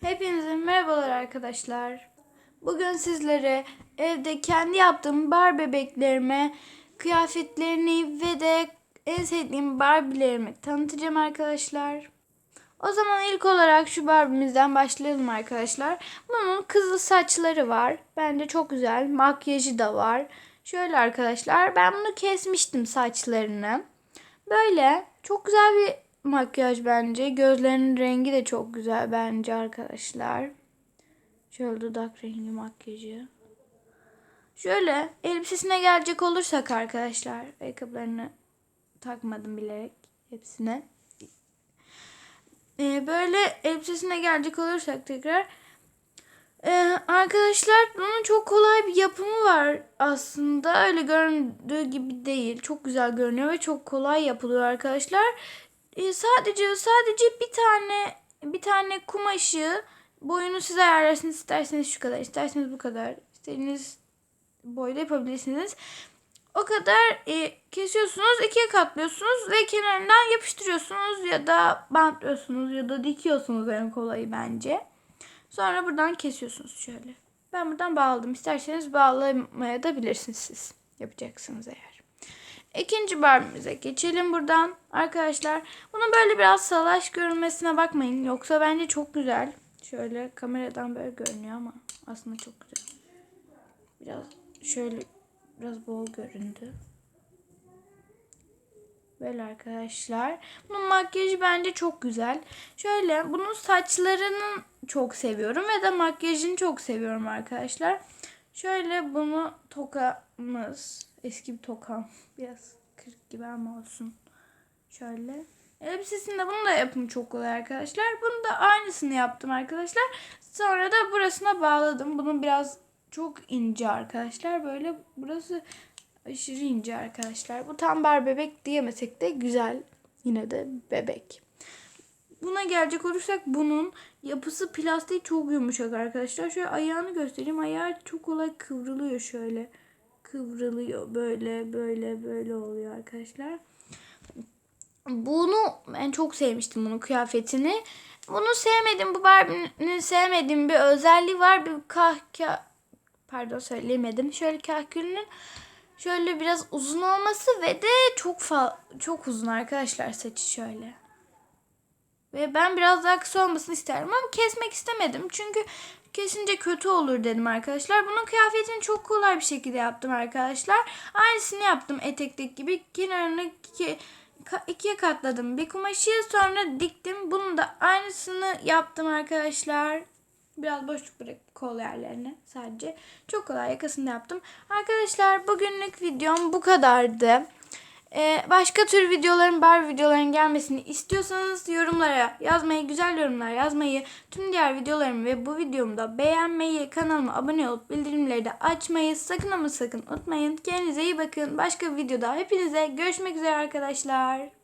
Hepinize merhabalar arkadaşlar. Bugün sizlere evde kendi yaptığım bar bebeklerime kıyafetlerini ve de en sevdiğim Barbie'lerimi tanıtacağım arkadaşlar. O zaman ilk olarak şu Barbie'mizden başlayalım arkadaşlar. Bunun kızıl saçları var. Bence çok güzel. Makyajı da var. Şöyle arkadaşlar ben bunu kesmiştim saçlarını. Böyle çok güzel bir makyaj bence. Gözlerinin rengi de çok güzel bence arkadaşlar. Şöyle dudak rengi makyajı. Şöyle elbisesine gelecek olursak arkadaşlar. Ayakkabılarını takmadım bilerek hepsine. Ee, böyle elbisesine gelecek olursak tekrar. Ee, arkadaşlar bunun çok kolay bir yapımı var aslında. Öyle göründüğü gibi değil. Çok güzel görünüyor ve çok kolay yapılıyor arkadaşlar. Ee, sadece sadece bir tane bir tane kumaşı boyunu siz ayarlarsınız. İsterseniz şu kadar, isterseniz bu kadar. İstediğiniz boyda yapabilirsiniz. O kadar e, kesiyorsunuz, ikiye katlıyorsunuz ve kenarından yapıştırıyorsunuz ya da bantlıyorsunuz ya da dikiyorsunuz en kolayı bence. Sonra buradan kesiyorsunuz şöyle. Ben buradan bağladım. İsterseniz bağlamaya da bilirsiniz siz. Yapacaksınız eğer. İkinci barbimize geçelim buradan. Arkadaşlar bunun böyle biraz salaş görünmesine bakmayın. Yoksa bence çok güzel. Şöyle kameradan böyle görünüyor ama aslında çok güzel. Biraz şöyle biraz bol göründü. Böyle arkadaşlar. Bunun makyajı bence çok güzel. Şöyle bunun saçlarının çok seviyorum ve de makyajını çok seviyorum arkadaşlar. Şöyle bunu tokamız. Eski bir tokam. Biraz kırık gibi ama olsun. Şöyle. Elbisesinde bunu da yapım çok kolay arkadaşlar. Bunu da aynısını yaptım arkadaşlar. Sonra da burasına bağladım. Bunun biraz çok ince arkadaşlar. Böyle burası aşırı ince arkadaşlar. Bu tam bar bebek diyemesek de güzel. Yine de bebek. Buna gelecek olursak bunun yapısı plastiği çok yumuşak arkadaşlar. Şöyle ayağını göstereyim. Ayağı çok kolay kıvrılıyor şöyle. Kıvrılıyor böyle böyle böyle oluyor arkadaşlar. Bunu ben çok sevmiştim bunun kıyafetini. Bunu sevmedim. Bu Barbie'nin sevmediğim bir özelliği var. Bir kahka pardon söyleyemedim. Şöyle kahkülünün şöyle biraz uzun olması ve de çok fa çok uzun arkadaşlar saçı şöyle. Ve ben biraz daha kısa olmasını isterim ama kesmek istemedim. Çünkü kesince kötü olur dedim arkadaşlar. Bunun kıyafetini çok kolay bir şekilde yaptım arkadaşlar. Aynısını yaptım etekteki gibi. Kenarını iki, ikiye katladım bir kumaşı sonra diktim. Bunun da aynısını yaptım arkadaşlar. Biraz boşluk bırakıp kol yerlerine sadece. Çok kolay yakasını yaptım. Arkadaşlar bugünlük videom bu kadardı. Ee, başka tür videoların, bar videoların gelmesini istiyorsanız yorumlara yazmayı, güzel yorumlar yazmayı, tüm diğer videolarımı ve bu videomu da beğenmeyi, kanalıma abone olup bildirimleri de açmayı sakın ama sakın unutmayın. Kendinize iyi bakın. Başka bir videoda hepinize görüşmek üzere arkadaşlar.